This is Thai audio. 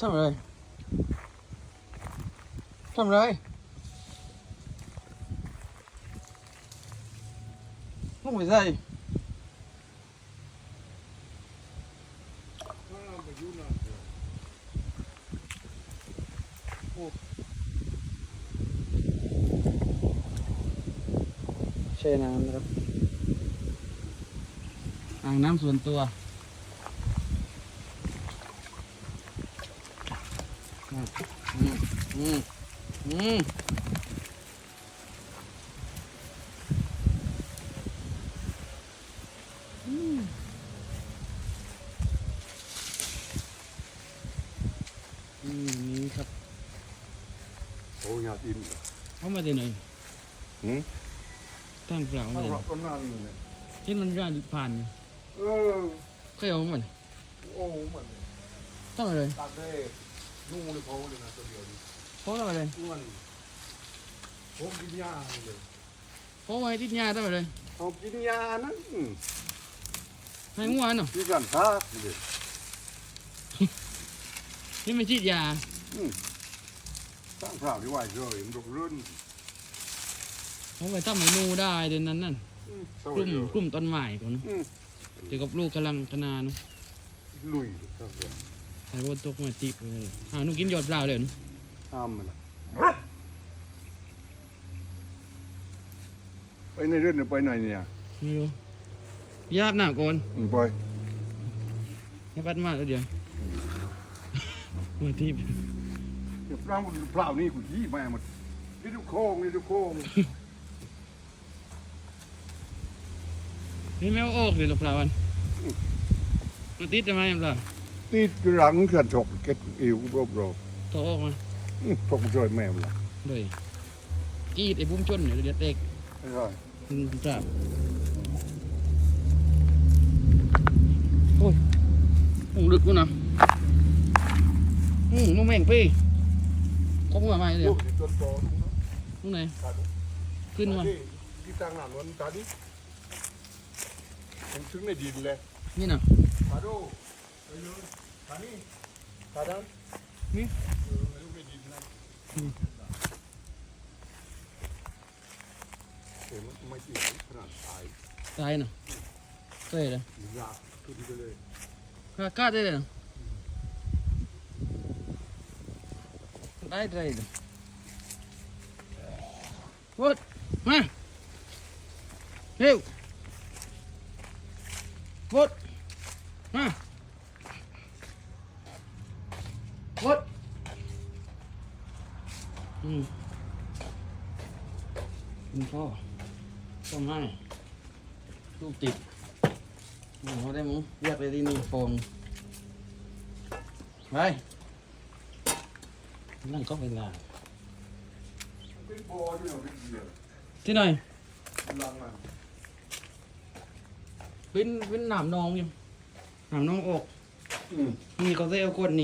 ทำอะไรทำอะไรลงไปใส่แช่น้ำนะครับ อ่างน้ำส่วนตัว อืมอืมอืมอืมอืมนี่ครับโอ้ยาอินเข้ามาที่ไหนหืมตั้งเปล่าถ้าเลยเราต้นหน้านี่เนี่ยที่มันย่านผ่านอยู่เออเคยเอามันโอ้มันต้องอะไรตัดได้ นุ่งเลยเขาเลยนะตัวเดียวนี่เพราะอะไรอ้วนผมกินยาเลยเพราะไว้ที่ยาต้องอะไรเขากินยานั้นอืมให้งัวเนาะที่กันทักเลยนี่มันฉีดยาสร้างข่าวที่ไหวเลยมันรกรื่นเพราะไว้ทำให้นูได้เดือนนั้นนั่นอืมสกวัลุ่สมดีกลุ่มต้นไม้ก่อนเนอะอืมเกี่ยวกับลูกกำลังขนาเนอะลุยครับ เดี๋ยวไอ้พวกตกมาติบเลยอ่าหนูกินยอดเปล่าเลยเนอะห้ามมันละไปในเรื่องหรือไปไหนเนี่ยไม่รู้ยาบหน้าก่อนอืมไปให้ปัดมาแล้วเดี๋ยวมาที่เดี๋ยวเปล่าเปล่านี่กูยี่แม่หมดนี่ดูโค้งนี่ดูโค้งนี่ไม่เอาออกเลยหรอกเปล่าวันมาติดทำไมเปล่า ตีหลังเขื่อนถกเก็ตอิวรอบรอบถอออกมาอืมถกช่วยแม่มันละเลยกรีดไอ้บุ้มชนเนี่ยเดี๋ยวเด็กไม่ใช่อืมครับโอ้ยหงดึกกูนะอืมมึงแม่งพี่คบมาไหมเดี๋ยวต้นโตตรงไหน ขึ้นมาที่ตั้งหน้าวันตาดิผมถึงในดินเลยนี่น่ะตา ดูไปเลยตานี่ตาดันนี่เออไม่รู้ในดินนะเห็นมันไม่กี่ขนาดตายตายน่ะเคยเลยยากขึ้นไปเลยกล้ากล้าได้เลยน่ะได้ได้เลยวุดมาเร็ววุดมาวุดอืมคุณพ่อต้องให้ลูกติดโอ้โหได้มั้งเรียกไปที่นี่โฟนไปนั่นก็เวลาเป็นบอที่เราเป็นเหยื่อที่ไหนลังมันเป็นเป็นหนามนองอยู่หนามนองอกอืมนี่เขาจะเอากดหนี